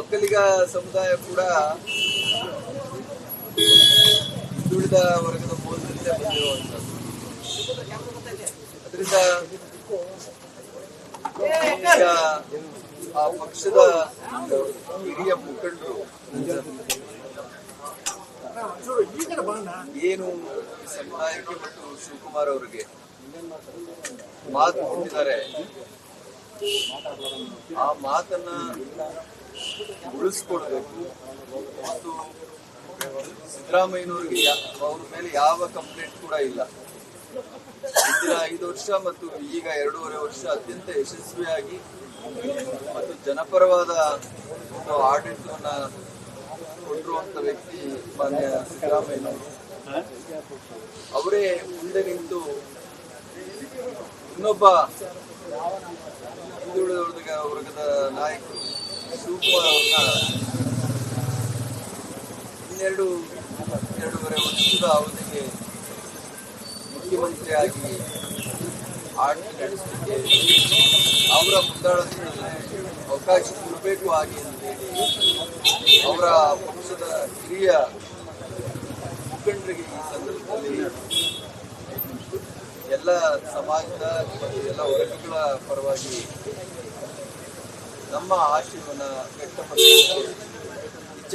ಒಕ್ಕಲಿಗ ಸಮುದಾಯ ಕೂಡ ಹಿಂದುಳಿದ ವರ್ಗದ ಮೂಲದಿಂದ ಬಂದಿರುವಂಥದ್ದು. ಅದರಿಂದ ಆ ಪಕ್ಷದ ಹಿರಿಯ ಮುಖಂಡರು ಏನು ಸಮುದಾಯಕ್ಕೆ ಮತ್ತು ಶಿವಕುಮಾರ್ ಅವರಿಗೆ ಮಾತು ಕೊಟ್ಟಿದ್ದಾರೆ, ಆ ಮಾತನ್ನ ಉಳಿಸ್ಕೊಡ್ಬೇಕು. ಮತ್ತು ಸಿದ್ದರಾಮಯ್ಯನವ್ರಿಗೆ ಅವ್ರ ಮೇಲೆ ಯಾವ ಕಂಪ್ಲೇಂಟ್ ಕೂಡ ಇಲ್ಲ. ಹಿಂದಿನ ಐದು ವರ್ಷ ಮತ್ತು ಈಗ ಎರಡೂವರೆ ವರ್ಷ ಅತ್ಯಂತ ಯಶಸ್ವಿಯಾಗಿ ಮತ್ತು ಜನಪರವಾದ ಒಂದು ಆಡಳಿತವನ್ನ ಕೊಟ್ಟಿರುವಂತ ವ್ಯಕ್ತಿ ಮಾನ್ಯ ಸಿದ್ದರಾಮಯ್ಯನವರು. ಅವರೇ ಮುಂದೆ ನಿಂತು ಇನ್ನೊಬ್ಬ ಹಿಂದುಳಿದ ವರ್ಗದ ನಾಯಕರು. ಶಿವಕುಮಾರ್ ಅವ್ರನ್ನ ಇನ್ನೆರಡು, ಎರಡೂವರೆ ವರ್ಷದ ಅವಧಿಗೆ ಮುಖ್ಯಮಂತ್ರಿಯಾಗಿ ಆಡಳಿತ ನಡೆಸಲಿಕ್ಕೆ ಅವರ ಮುಂದಾಳತ್ವದಲ್ಲಿ ಅವಕಾಶ ಕೊಡಬೇಕು ಹಾಗೆ ಅಂತ ಹೇಳಿ ಅವರ ಪಕ್ಷದ ಹಿರಿಯ ಮುಖಂಡರಿಗೆ ಈ ಸಂದರ್ಭದಲ್ಲಿ ಎಲ್ಲ ಸಮಾಜದ ಮತ್ತು ಎಲ್ಲ ವರ್ಗಗಳ ಪರವಾಗಿ ನಮ್ಮ ಆಶೀರ್ವನ ವ್ಯಕ್ತಪಡಿಸಬೇಕು